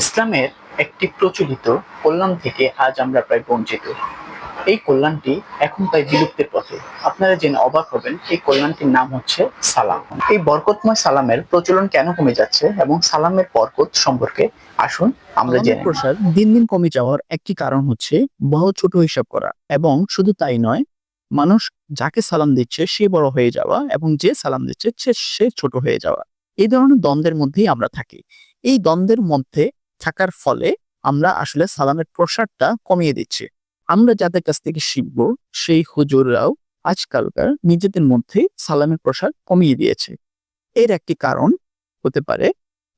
ইসলামের একটি প্রচলিত কল্যাণ থেকে আজ আমরা প্রায় বঞ্চিত। এই কল্যাণটি এখন প্রায় বিলুপ্তির পথে। আপনারা জেনে অবাক হবেন এই কল্যাণটির নাম হচ্ছে সালাম। এই বরকতময় সালামের প্রচলন কেন কমে যাচ্ছে এবং সালামের বরকত সম্পর্কে আসুন আমরা জেনে। প্রসার দিন দিন কমে যাওয়ার একটি কারণ হচ্ছে বড় ছোট হিসাব করা এবং শুধু তাই নয় মানুষ যাকে সালাম দিচ্ছে সে বড় হয়ে যাওয়া এবং যে সালাম দিচ্ছে সে ছোট হয়ে যাওয়া। এই ধরনের দ্বন্দ্বের মধ্যেই আমরা থাকি। এই দ্বন্দ্বের মধ্যে থাকার ফলে আমরা আসলে সালামের প্রসারটা কমিয়ে দিচ্ছি। আমরা যাদের কাছ থেকে শিখব, সেই হুজুররাও আজকালকার নিজেদের মধ্যে সালামের প্রসার কমিয়ে দিয়েছে। এর একটি কারণ হতে পারে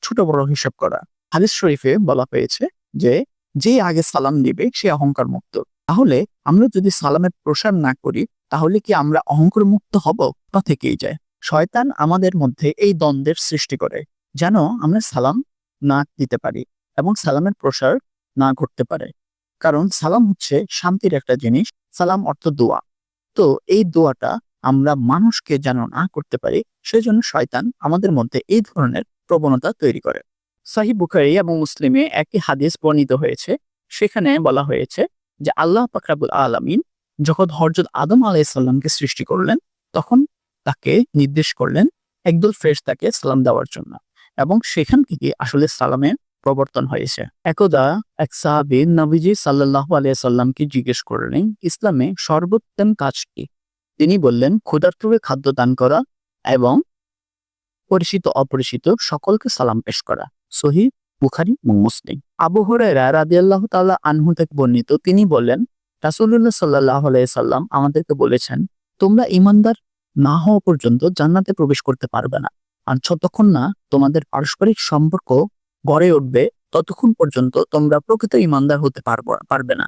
ছোট বড় হিসাব করা। হাদিস শরীফে বলা হয়েছে যে যে আগে সালাম দিবে, সে অহংকার মুক্ত। তাহলে আমরা যদি সালামের প্রসার না করি, তাহলে কি আমরা অহংকার মুক্ত হব? তা থেকেই যায়। শয়তান আমাদের মধ্যে এই দ্বন্দ্বের সৃষ্টি করে, যেন আমরা সালাম না দিতে পারি। এবং সালামের প্রসার না ঘটতে পারে। কারণ সালাম হচ্ছে শান্তির একটা জিনিস, সালাম অর্থ দোয়া। তো এই দোয়াটা আমরা মানুষকে যেন না করতে পারি, সেজন্য শয়তান আমাদের মধ্যে এই ধরনের প্রবণতা তৈরি করে। সাহি বুখারি এবং মুসলিমে একটি হাদিস বর্ণিত হয়েছে। সেখানে বলা হয়েছে যে আল্লাহ পাকরাবুল আলমিন যখন হরজত আদম আলাইসাল্লামকে সৃষ্টি করলেন, তখন তাকে নির্দেশ করলেন একদল ফ্রেশ তাকে সালাম দেওয়ার জন্য। এবং সেখান থেকে আসলে সালামের প্রবর্তন হয়েছে। একদা এক সাহাবি নবীজি সাল্লাহ আলিয়াল্লামকে জিজ্ঞেস করলেন, ইসলামে সর্বোত্তম কাজ কি? তিনি বললেন ক্ষুধার্তকে খাদ্য দান করা এবং পরিচিত অপরিচিত সকলকে সালাম পেশ করা। সহি বুখারি মুসলিম। আবু রাদিয়াল্লাহ তাআলা আনহু থেকে বর্ণিত, তিনি বললেন, রাসূলুল্লাহ সাল্লাল্লাহু আলাইহি সাল্লাম আমাদেরকে বলেছেন, তোমরা ইমানদার না হওয়া পর্যন্ত জান্নাতে প্রবেশ করতে পারবে না। আর যতক্ষণ না তোমাদের পারস্পরিক সম্পর্ক গড়ে উঠবে, ততক্ষণ পর্যন্ত তোমরা প্রকৃত ইমানদার হতে পারব না।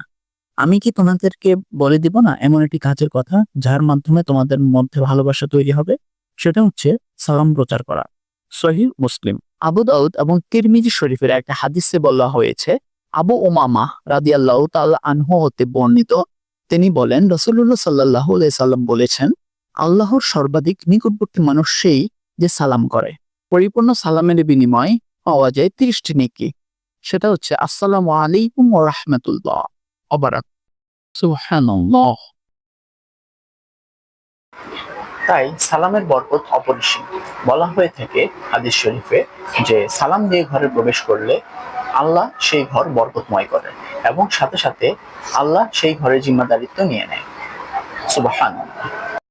আমি কি তোমাদেরকে বলে দিব না এমন একটি কাজের কথা, যার মাধ্যমে তোমাদের মধ্যে ভালোবাসা তৈরি হবে? সেটা হচ্ছে সালাম প্রচার করা। সহি মুসলিম। আবু দাউদ এবং তিরমিজি শরীফের একটা হাদিসে বলা হয়েছে, আবু ওমামা রাদিয়াল্লাহু তাআলা আনহু হতে বর্ণিত, তিনি বলেন, রাসূলুল্লাহ সাল্লাল্লাহু আলাইহি সাল্লাম বলেছেন, আল্লাহর সর্বাধিক নিকটবর্তী মানুষ সেই যে সালাম করে। পরিপূর্ণ সালামের বিনিময় পাওয়া যায় তিরিশটি নেকি সেটা হচ্ছে, আসসালামু আলাইকুম ওয়া রাহমাতুল্লাহ সুবহানাল্লাহ। তাই সালামের বরকত অপরিসীম। বলা হয়ে থাকে হাদিস শরীফে যে, সালাম দিয়ে ঘরে প্রবেশ করলে আল্লাহ সেই ঘর বরকতময় করে এবং সাথে সাথে আল্লাহ সেই ঘরের জিম্মাদারিত্ব নিয়ে নেয়। সুবাহান